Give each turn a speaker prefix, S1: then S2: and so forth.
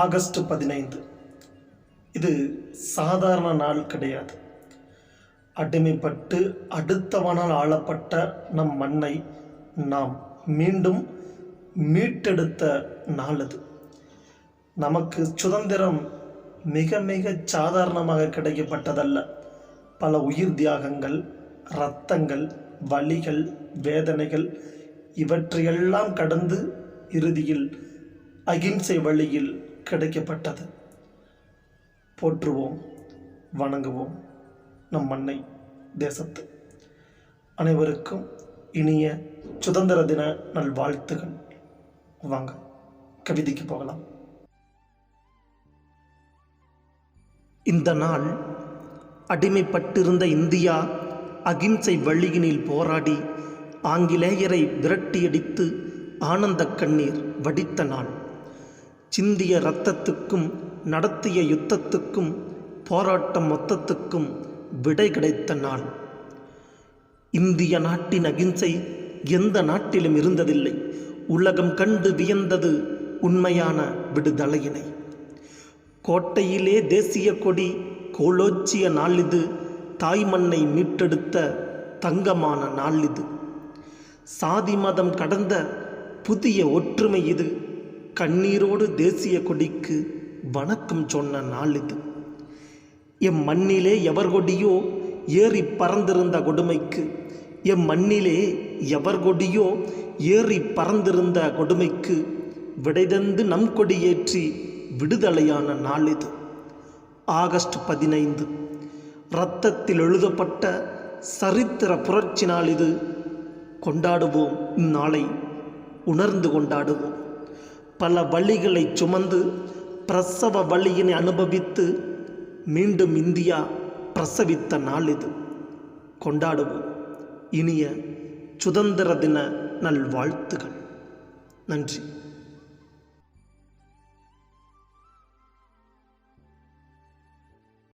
S1: August பதினைந்து. இது சாதாரண நாள் கிடையாது. அடிமைப்பட்டு அடுத்தவனால் ஆளப்பட்ட நம் மண்ணை நாம் மீண்டும் மீட்டெடுத்த நாள் அது. நமக்கு சுதந்திரம் மிக மிக சாதாரணமாக கிடைக்கப்பட்டதல்ல. பல உயிர் தியாகங்கள் இரத்தங்கள் வலிகள் வேதனைகள் இவற்றையெல்லாம் கடந்து இறுதியில் அகிம்சை வழியில் கிடைக்கப்பட்டது. போற்றுவோம் வணங்குவோம் நம் மண்ணை தேசத்து. அனைவருக்கும் இனிய சுதந்திர தின நல்வாழ்த்துகள். வாங்க கவிதைக்கு போகலாம். இந்த நாள் அடிமைப்பட்டிருந்த இந்தியா அகிம்சை வழியினில் போராடி ஆங்கிலேயரை விரட்டியடித்து ஆனந்த கண்ணீர் வடித்த நாள். சிந்திய இரத்தத்துக்கும் நடத்திய யுத்தத்துக்கும் போராட்டம் மொத்தத்துக்கும் விடை கிடைத்த நாள் இந்திய நாட்டின் அகிம்சை எந்த நாட்டிலும் இருந்ததில்லை. உலகம் கண்டு வியந்தது உண்மையான விடுதலையினை. கோட்டையிலே தேசிய கொடி கோலோச்சிய நாள் இது தாய் மண்ணை மீட்டெடுத்த தங்கமான நாள் இது சாதி மதம் கடந்த புதிய ஒற்றுமை இது. கண்ணீரோடு தேசிய கொடிக்கு வணக்கம் சொன்ன நாள் இது. எம் மண்ணிலே எவர் கொடியோ ஏறி பறந்திருந்த கொடுமைக்கு. எம் மண்ணிலே எவர் கொடியோ ஏறி பறந்திருந்த கொடுமைக்கு விடைதந்து நம் கொடியேற்றி விடுதலையான நாள் இது. ஆகஸ்ட் பதினைந்து இரத்தத்தில் எழுதப்பட்ட சரித்திர புரட்சி நாள் இது. கொண்டாடுவோம் இந்நாளை உணர்ந்து கொண்டாடுவோம். பல வழிகளை சுமந்து பிரசவ வழியினை அனுபவித்து மீண்டும் இந்தியா பிரசவித்த நாள் இது கொண்டாடுவோம். இனிய சுதந்திர தின நல்வாழ்த்துகள். நன்றி.